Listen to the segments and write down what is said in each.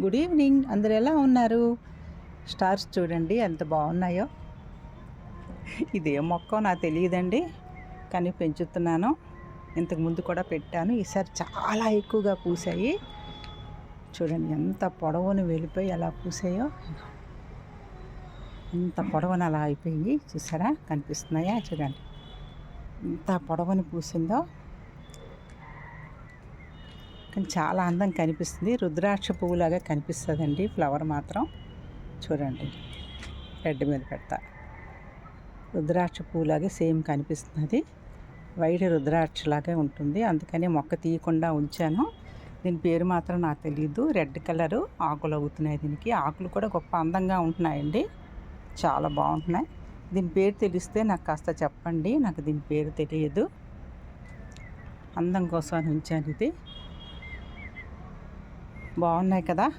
Good evening. అందరు ఎలా ఉన్నారు? స్టార్స్ చూడండి ఎంత బాగున్నాయో. ఇదే మొక్క నాకు తెలియదండి కానీ పెంచుతున్నాను. ఇంతకు ముందు కూడా పెట్టాను ఈసారి చాలా ఎక్కువగా పూసాయి. చూడండి ఎంత పొడవును వెళ్ళిపోయి ఎలా పూసాయో. ఎంత పొడవున అలా అయిపోయి చూసారా? కనిపిస్తున్నాయా? చూడండి. ఎంత పొడవని పూసిందో. కానీ చాలా అందం కనిపిస్తుంది. రుద్రాక్ష పువ్వులాగా కనిపిస్తుందండి. ఫ్లవర్ మాత్రం చూడండి. రెడ్ మీద పెడతా. రుద్రాక్ష పువ్వులాగే సేమ్ కనిపిస్తుంది వైట్ రుద్రాక్షలాగే ఉంటుంది. అందుకని మొక్క తీయకుండా ఉంచాను. దీని పేరు మాత్రం నాకు తెలియదు రెడ్ కలరు ఆకులు అవుతున్నాయి దీనికి. ఆకులు కూడా గొప్ప అందంగా ఉంటున్నాయండి. చాలా బాగుంటున్నాయి. దీని పేరు తెలిస్తే నాకు కాస్త చెప్పండి. నాకు దీని పేరు తెలియదు. అందం కోసం అని ఉంచాను ఇది. బాగున్నాయి కదా?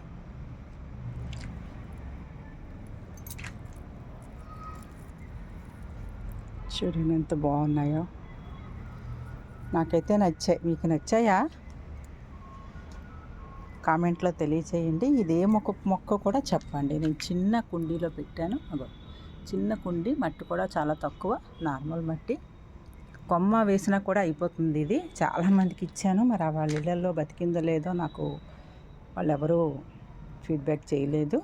చూడండి ఎంత బాగున్నాయో. నాకైతే నచ్చాయి. మీకు నచ్చాయా? కామెంట్లో తెలియచేయండి. ఇదే మొక్క మొక్క కూడా చెప్పండి. నేను చిన్న కుండీలో పెట్టాను. అగో చిన్న కుండీ మట్టి కూడా చాలా తక్కువ. నార్మల్ మట్టి. కొమ్మ వేసినా కూడా అయిపోతుంది ఇది. చాలామందికి ఇచ్చాను. మరి వాళ్ళ ఇళ్ళల్లో బతికిందో లేదో నాకు వాళ్ళు ఎవరూ ఫీడ్బ్యాక్ చేయలేదు.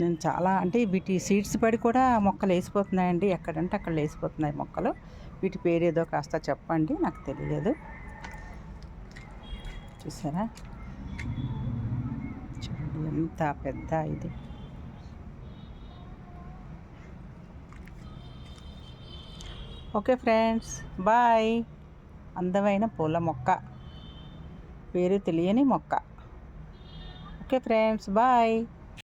నేను చాలా అంటే వీటి సీడ్స్ పడి కూడా మొక్కలు వేసిపోతున్నాయండి. ఎక్కడంటే అక్కడ వేసిపోతున్నాయి మొక్కలు. వీటి పేరు ఏదో కాస్త చెప్పండి నాకు తెలియలేదు చూసారా? చూడండి ఎంత పెద్ద ఇది. Okay friends bye. అందమైన పూల మొక్క. పేరు తెలియని మొక్క. Okay friends bye.